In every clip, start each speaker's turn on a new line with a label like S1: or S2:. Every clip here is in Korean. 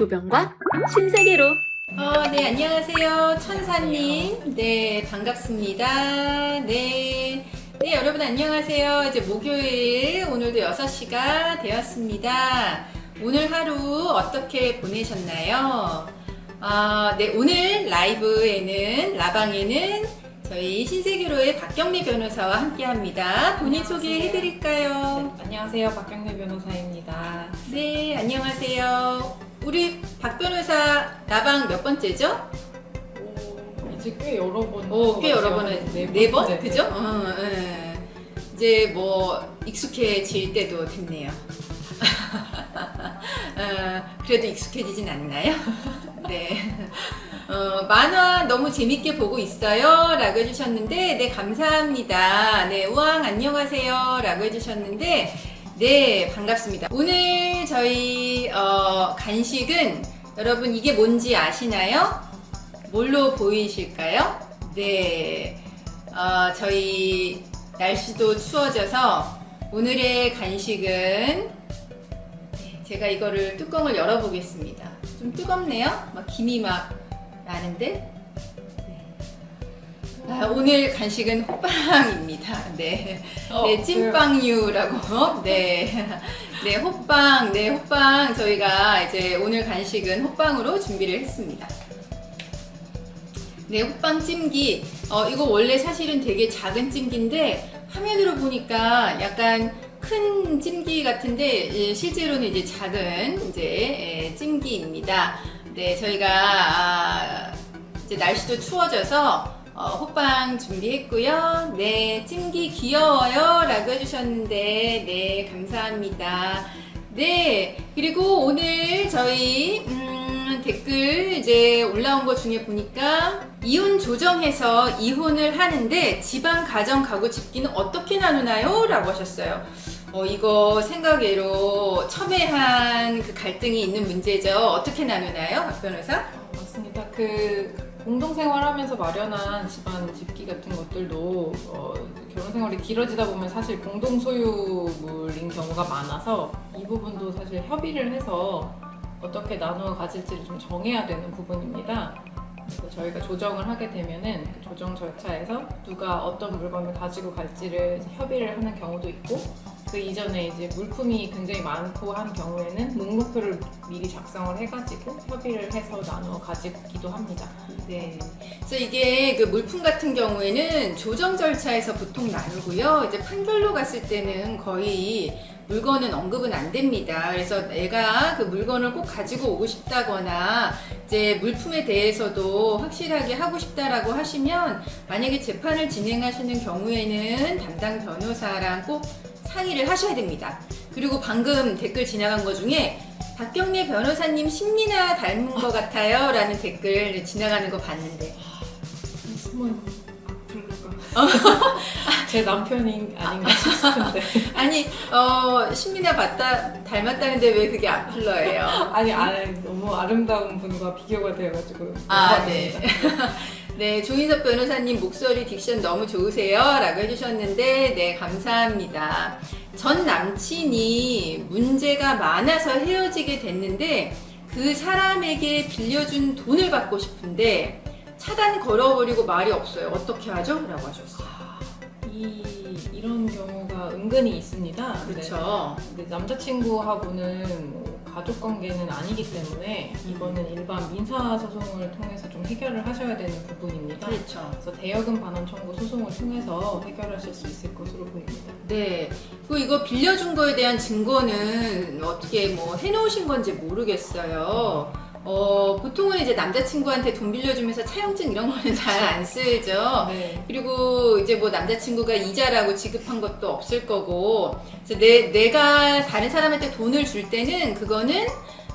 S1: 조병과 신세계로
S2: 어, 네, 안녕하세요. 천사님. 네, 반갑습니다. 네. 네, 여러분 안녕하세요. 이제 목요일, 오늘도 6시가 되었습니다. 오늘 하루 어떻게 보내셨나요? 아, 네, 오늘 라이브에는, 라방에는 저희 신세계로의 박경리 변호사와 함께 합니다. 본인 소개해 드릴까요?
S3: 네, 안녕하세요. 박경래 변호사입니다.
S2: 네, 안녕하세요. 우리 박 변호사 나방 몇 번째죠?
S3: 오, 이제 꽤 여러 번.
S2: 오,
S3: 한것
S2: 꽤 여러. 번은
S3: 네,
S2: 네 번,
S3: 네,
S2: 그죠?
S3: 네.
S2: 어, 예. 이제 뭐 익숙해질 때도 됐네요. 어, 그래도 익숙해지진 않나요? 네. 어, 만화 너무 재밌게 보고 있어요. 라고 해주셨는데, 네, 감사합니다. 네, 우왕 안녕하세요. 라고 해주셨는데, 네, 반갑습니다. 오늘 저희, 어, 간식은 여러분 이게 뭔지 아시나요? 뭘로 보이실까요? 네. 어, 저희 날씨도 추워져서 오늘의 간식은 네, 제가 이거를 뚜껑을 열어보겠습니다. 좀 뜨겁네요? 막 김이 막 나는데. 네. 아, 오늘 간식은 호빵입니다. 네.
S3: 어,
S2: 네, 찐빵류라고. 네. 네, 호빵. 네, 호빵. 저희가 이제 오늘 간식은 호빵으로 준비를 했습니다. 네, 호빵 찜기. 어, 이거 원래 사실은 되게 작은 찜기인데 화면으로 보니까 약간 큰 찜기 같은데 예, 실제로는 이제 작은 이제 예, 찜기입니다. 네, 저희가 아, 이제 날씨도 추워져서 어, 호빵 준비했고요. 네, 찜기 귀여워요 라고 해주셨는데 네 감사합니다. 네 그리고 오늘 저희 음, 댓글 이제 올라온 것 중에 보니까 이혼 조정해서 이혼을 하는데 지방 가정 가구 집기는 어떻게 나누나요?라고 하셨어요. 어, 이거 생각외로 첨예한 그 갈등이 있는 문제죠. 어떻게 나누나요, 박 변호사?
S3: 어, 맞습니다. 그 공동생활하면서 마련한 집안 집기 같은 것들도 어, 결혼 생활이 길어지다 보면 사실 공동 소유물인 경우가 많아서 이 부분도 사실 협의를 해서 어떻게 나누어 가질지를 좀 정해야 되는 부분입니다. 그래서 저희가 조정을 하게 되면은 그 조정 절차에서 누가 어떤 물건을 가지고 갈지를 협의를 하는 경우도 있고 그 이전에 이제 물품이 굉장히 많고 한 경우에는 목록표를 미리 작성을 해가지고 협의를 해서 나누어 가지기도 합니다.
S2: 네. 그래서 이게 그 물품 같은 경우에는 조정 절차에서 보통 나누고요. 이제 판결로 갔을 때는 거의 물건은 언급은 안 됩니다. 그래서 내가 그 물건을 꼭 가지고 오고 싶다거나 이제 물품에 대해서도 확실하게 하고 싶다라고 하시면 만약에 재판을 진행하시는 경우에는 담당 변호사랑 꼭 상의를 하셔야 됩니다. 그리고 방금 댓글 지나간 것 중에 박경래 변호사님 심리나 닮은 것 같아요 라는 댓글 지나가는 거 봤는데
S3: 제 남편이 아닌가 싶은데
S2: 아니 어 심리나 봤다 닮았다는데 왜 그게 악플러예요?
S3: 아니 아, 너무 아름다운 분과 비교가 되어가지고
S2: 아, 네. 네, 조인섭 변호사님 목소리 딕션 너무 좋으세요. 라고 해주셨는데, 네, 감사합니다. 전 남친이 문제가 많아서 헤어지게 됐는데, 그 사람에게 빌려준 돈을 받고 싶은데, 차단 걸어버리고 말이 없어요. 어떻게 하죠? 라고 하셨어요.
S3: 이 이런 경우가 은근히 있습니다.
S2: 그렇죠.
S3: 근데 남자친구하고는 뭐 가족 관계는 아니기 때문에 이거는 일반 민사 소송을 통해서 좀 해결을 하셔야 되는 부분입니다.
S2: 그렇죠.
S3: 그래서 대여금 반환 청구 소송을 통해서 해결하실 수 있을 것으로 보입니다.
S2: 네. 그 이거 빌려준 거에 대한 증거는 어떻게 뭐 해놓으신 건지 모르겠어요. 어, 보통은 이제 남자친구한테 돈 빌려주면서 차용증 이런 거는 잘 안 쓰죠.
S3: 네.
S2: 그리고 이제 뭐 남자친구가 이자라고 지급한 것도 없을 거고. 그래서 내, 내가 다른 사람한테 돈을 줄 때는 그거는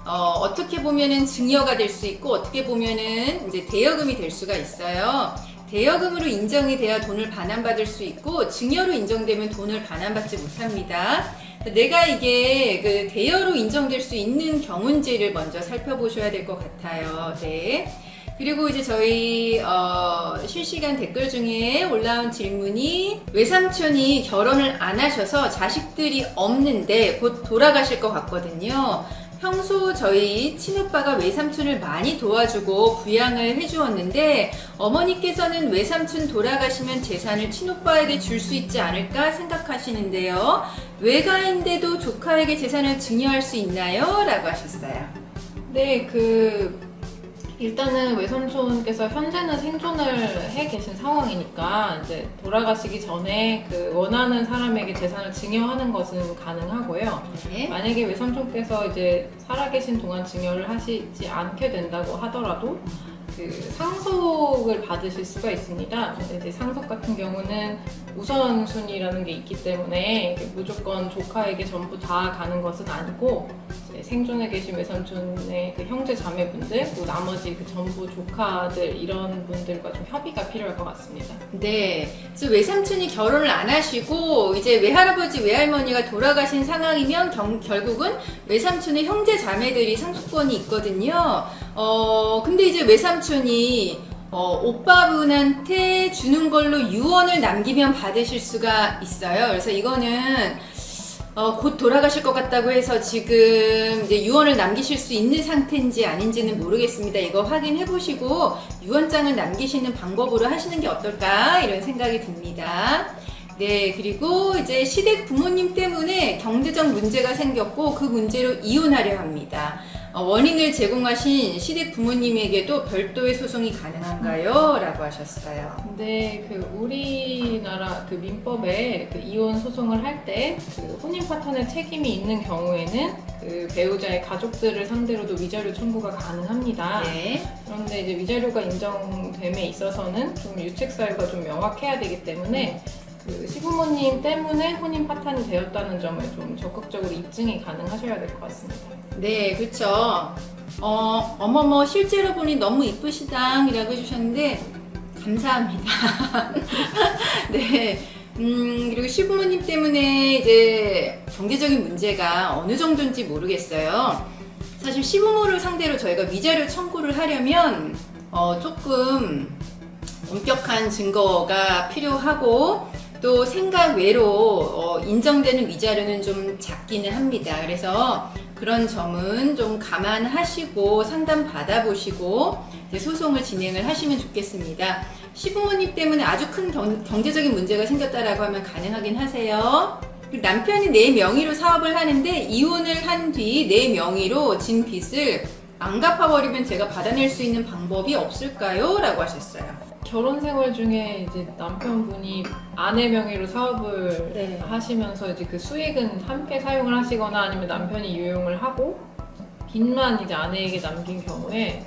S2: 어, 어떻게 보면은 증여가 될 수 있고 어떻게 보면은 이제 대여금이 될 수가 있어요. 대여금으로 인정이 돼야 돈을 반환받을 수 있고 증여로 인정되면 돈을 반환받지 못합니다. 내가 이게 그 대여로 인정될 수 있는 경운지를 먼저 살펴보셔야 될 것 같아요. 네. 그리고 이제 저희 어, 실시간 댓글 중에 올라온 질문이 외삼촌이 결혼을 안 하셔서 자식들이 없는데 곧 돌아가실 것 같거든요. 평소 저희 친오빠가 외삼촌을 많이 도와주고 부양을 해주었는데 어머니께서는 외삼촌 돌아가시면 재산을 친오빠에게 줄 수 있지 않을까 생각하시는데요. 외가인데도 조카에게 재산을 증여할 수 있나요? 라고 하셨어요.
S3: 네, 그 일단은 외삼촌께서 현재는 생존을 해 계신 상황이니까 이제 돌아가시기 전에 그 원하는 사람에게 재산을 증여하는 것은 가능하고요.
S2: 네.
S3: 만약에 외삼촌께서 이제 살아계신 동안 증여를 하시지 않게 된다고 하더라도 그 상속을 받으실 수가 있습니다. 근데 이제 상속 같은 경우는 우선순위라는 게 있기 때문에 무조건 조카에게 전부 다 가는 것은 아니고 생존에 계신 외삼촌의 그 형제 자매분들, 또 나머지 그 전부 조카들 이런 분들과 좀 협의가 필요할 것 같습니다.
S2: 네. 그래서 외삼촌이 결혼을 안 하시고 이제 외할아버지 외할머니가 돌아가신 상황이면 경- 결국은 외삼촌의 형제 자매들이 상속권이 있거든요. 어 근데 이제 외삼촌이 어, 오빠분한테 주는 걸로 유언을 남기면 받으실 수가 있어요. 그래서 이거는 어, 곧 돌아가실 것 같다고 해서 지금 이제 유언을 남기실 수 있는 상태인지 아닌지는 모르겠습니다. 이거 확인해 보시고 유언장을 남기시는 방법으로 하시는 게 어떨까 이런 생각이 듭니다. 네, 그리고 이제 시댁 부모님 때문에 경제적 문제가 생겼고 그 문제로 이혼하려 합니다. 어, 원인을 제공하신 시댁 부모님에게도 별도의 소송이 가능한가요? 라고 하셨어요.
S3: 근데 그 우리나라 그 민법에 그 이혼 소송을 할 때 그 혼인 파탄의 책임이 있는 경우에는 그 배우자의 가족들을 상대로도 위자료 청구가 가능합니다.
S2: 네.
S3: 그런데 이제 위자료가 인정됨에 있어서는 좀 유책 사유가 좀 명확해야 되기 때문에 그 시부모님 때문에 혼인 파탄이 되었다는 점을 좀 적극적으로 입증이 가능하셔야 될 것 같습니다.
S2: 네, 그렇죠. 어, 어머머 실제로 보니 너무 이쁘시다이라고 해주셨는데 감사합니다. 네. 음, 그리고 시부모님 때문에 이제 경제적인 문제가 어느 정도인지 모르겠어요. 사실 시부모를 상대로 저희가 위자료 청구를 하려면 어, 조금 엄격한 증거가 필요하고 또 생각 외로 어, 인정되는 위자료는 좀 작기는 합니다. 그래서 그런 점은 좀 감안하시고 상담 받아보시고 소송을 진행을 하시면 좋겠습니다. 시부모님 때문에 아주 큰 경, 경제적인 문제가 생겼다라고 하면 가능하긴 하세요. 남편이 내 명의로 사업을 하는데 이혼을 한 뒤 내 명의로 진 빚을 안 갚아버리면 제가 받아낼 수 있는 방법이 없을까요? 라고 하셨어요.
S3: 결혼 생활 중에 이제 남편분이 아내 명의로 사업을
S2: 네.
S3: 하시면서 이제 그 수익은 함께 사용을 하시거나 아니면 남편이 유용을 하고 빚만 이제 아내에게 남긴 경우에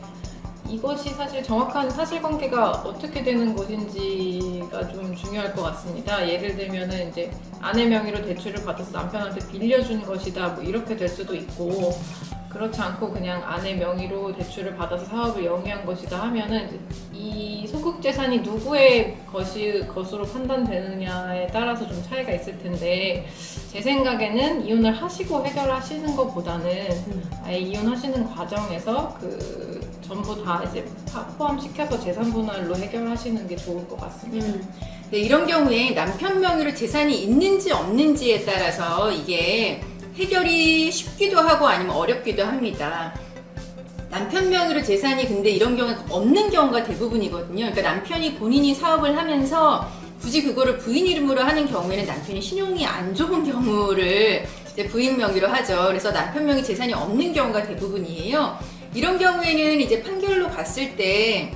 S3: 이것이 사실 정확한 사실관계가 어떻게 되는 것인지가 좀 중요할 것 같습니다. 예를 들면은 이제 아내 명의로 대출을 받아서 남편한테 빌려준 것이다 뭐 이렇게 될 수도 있고 그렇지 않고 그냥 아내 명의로 대출을 받아서 사업을 영위한 것이다 하면은 이 소극 재산이 누구의 것이 것으로 판단되느냐에 따라서 좀 차이가 있을 텐데 제 생각에는 이혼을 하시고 해결하시는 것보다는 아예 이혼하시는 과정에서 그 전부 다 이제 파- 포함시켜서 재산 분할로 해결하시는 게 좋을 것 같습니다.
S2: 음, 네, 이런 경우에 남편 명의로 재산이 있는지 없는지에 따라서 이게 해결이 쉽기도 하고 아니면 어렵기도 합니다. 남편 명의로 재산이 근데 이런 경우에 없는 경우가 대부분이거든요. 그러니까 남편이 본인이 사업을 하면서 굳이 그거를 부인 이름으로 하는 경우에는 남편이 신용이 안 좋은 경우를 부인 명의로 하죠. 그래서 남편 명의 재산이 없는 경우가 대부분이에요. 이런 경우에는 이제 판결로 갔을 때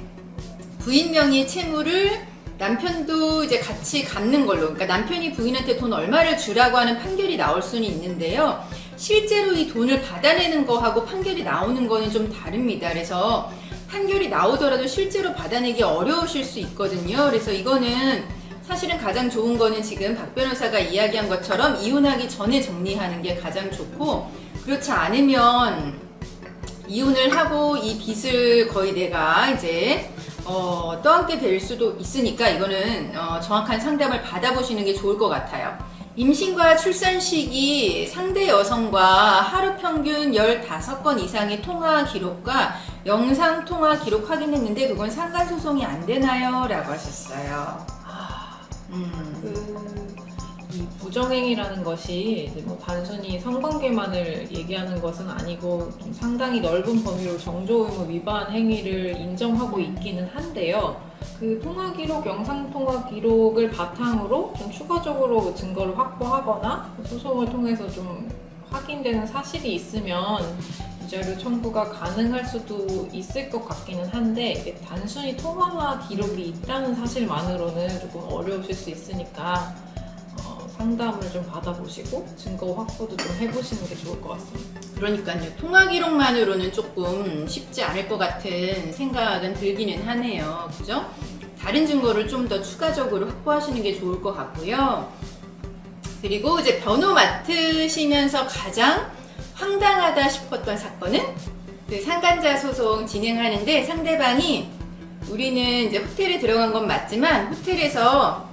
S2: 부인 명의의 채무를 남편도 이제 같이 갚는 걸로, 그러니까 남편이 부인한테 돈 얼마를 주라고 하는 판결이 나올 수는 있는데요. 실제로 이 돈을 받아내는 거하고 판결이 나오는 거는 좀 다릅니다. 그래서 판결이 나오더라도 실제로 받아내기 어려우실 수 있거든요. 그래서 이거는 사실은 가장 좋은 거는 지금 박 변호사가 이야기한 것처럼 이혼하기 전에 정리하는 게 가장 좋고, 그렇지 않으면 이혼을 하고 이 빚을 거의 내가 이제 어, 떠안게 될 수도 있으니까 이거는 어, 정확한 상담을 받아보시는 게 좋을 것 같아요. 임신과 출산 시기 상대 여성과 하루 평균 15건 이상의 통화 기록과 영상 통화 기록 확인했는데 그건 상간 소송이 안 되나요? 라고 하셨어요.
S3: 아,
S2: 음.
S3: 부정행위라는 것이 이제 뭐 단순히 성관계만을 얘기하는 것은 아니고 좀 상당히 넓은 범위로 정조 의무 위반 행위를 인정하고 있기는 한데요. 그 통화 기록, 영상 통화 기록을 바탕으로 좀 추가적으로 증거를 확보하거나 소송을 통해서 좀 확인되는 사실이 있으면 위자료 청구가 가능할 수도 있을 것 같기는 한데 단순히 통화 기록이 있다는 사실만으로는 조금 어려우실 수 있으니까 어, 상담을 좀 받아보시고 증거 확보도 좀 해보시는 게 좋을 것 같습니다.
S2: 그러니까요. 통화 기록만으로는 조금 쉽지 않을 것 같은 생각은 들기는 하네요. 그죠? 다른 증거를 좀 더 추가적으로 확보하시는 게 좋을 것 같고요. 그리고 이제 변호 맡으시면서 가장 황당하다 싶었던 사건은 그 상간자 소송 진행하는데 상대방이 우리는 이제 호텔에 들어간 건 맞지만 호텔에서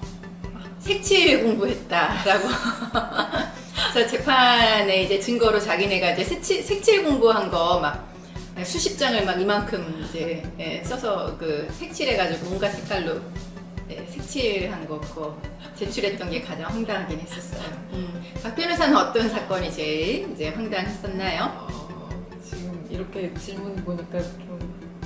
S2: 색칠 공부했다라고 그래서 재판에 이제 증거로 자기네가 이제 색칠, 색칠 공부한 거 막 수십 장을 막 이만큼 이제 예, 써서 그 색칠해가지고 온갖 색깔로 예, 색칠한 거 그거 제출했던 게 가장 황당하긴 했었어요. 음. 박 변호사는 어떤 사건이 제일 이제 황당했었나요?
S3: 어, 지금 이렇게 질문 보니까 좀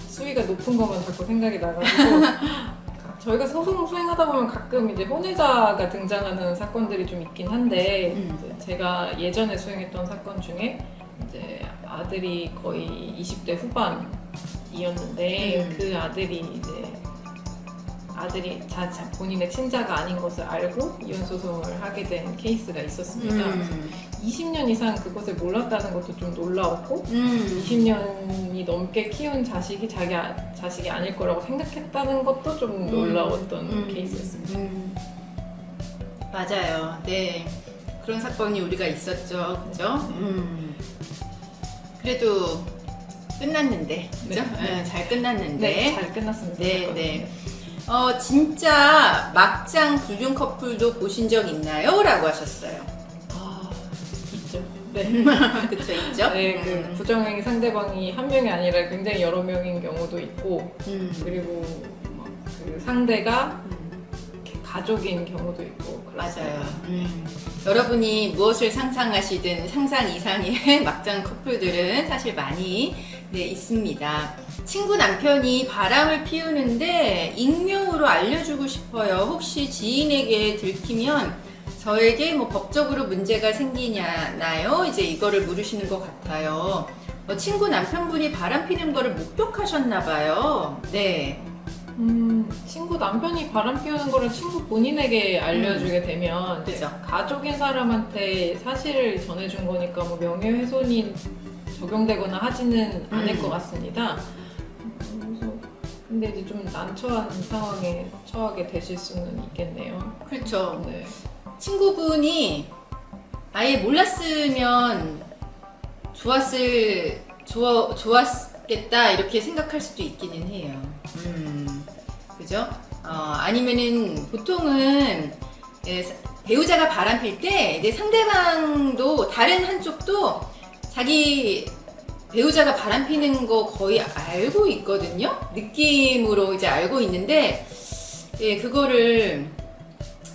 S3: 수위가 높은 것만 자꾸 생각이 나가지고 저희가 소송 수행하다 보면 가끔 이제 혼외자가 등장하는 사건들이 좀 있긴 한데
S2: 음.
S3: 제가 예전에 수행했던 사건 중에 이제 아들이 거의 20대 후반이었는데
S2: 음.
S3: 그 아들이 이제 아들이 자, 자 본인의 친자가 아닌 것을 알고 이혼 소송을 하게 된 케이스가 있었습니다.
S2: 음.
S3: 20년 이상 그것을 몰랐다는 것도 좀 놀라웠고
S2: 음.
S3: 20년이 넘게 키운 자식이 자기 아- 자식이 아닐 거라고 생각했다는 것도 좀 놀라웠던
S2: 음.
S3: 케이스였습니다.
S2: 음. 맞아요. 네. 그런 사건이 우리가 있었죠. 그죠? 음. 그래도 끝났는데. 그죠?
S3: 네.
S2: 네, 잘 끝났는데.
S3: 네, 잘 끝났습니다.
S2: 네,
S3: 사건은.
S2: 네. 어, 진짜 막장 불륜 커플도 보신 적 있나요? 라고 하셨어요.
S3: 아, 있죠. 네.
S2: 그쵸, 있죠?
S3: 네, 그
S2: 음.
S3: 부정행위 상대방이 한 명이 아니라 굉장히 여러 명인 경우도 있고
S2: 음.
S3: 그리고 막그 상대가
S2: 음.
S3: 이렇게 가족인 경우도 있고 그렇습니다.
S2: 맞아요. 음. 여러분이 무엇을 상상하시든 상상 이상의 막장 커플들은 사실 많이 네, 있습니다. 친구 남편이 바람을 피우는데 익명으로 알려주고 싶어요. 혹시 지인에게 들키면 저에게 뭐 법적으로 문제가 생기냐나요? 이제 이거를 물으시는 것 같아요. 어, 친구 남편분이 바람 피는 거를 목격하셨나 봐요. 네.
S3: 음, 친구 남편이 바람 피우는 거를 친구 본인에게 알려주게 되면 이제
S2: 그죠.
S3: 가족인 사람한테 사실을 전해준 거니까 뭐 명예훼손이 적용되거나 하지는 않을
S2: 음.
S3: 것 같습니다. 근데 이제 좀 난처한 상황에 처하게 되실 수는 있겠네요.
S2: 그렇죠.
S3: 네.
S2: 친구분이 아예 몰랐으면 좋았을 좋아, 좋았겠다 이렇게 생각할 수도 있기는 해요. 음, 그죠? 어, 아니면은 보통은 예, 사- 배우자가 바람필 때 이제 상대방도 다른 한쪽도 자기 배우자가 바람 피는 거 거의 알고 있거든요. 느낌으로 이제 알고 있는데 예, 그거를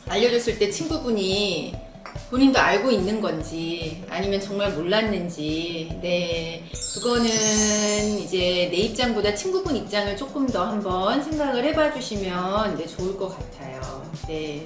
S2: 알려줬을 때 친구분이 본인도 알고 있는 건지 아니면 정말 몰랐는지 네. 그거는 이제 내 입장보다 친구분 입장을 조금 더 한번 생각을 해봐 주시면 네, 좋을 것 같아요. 네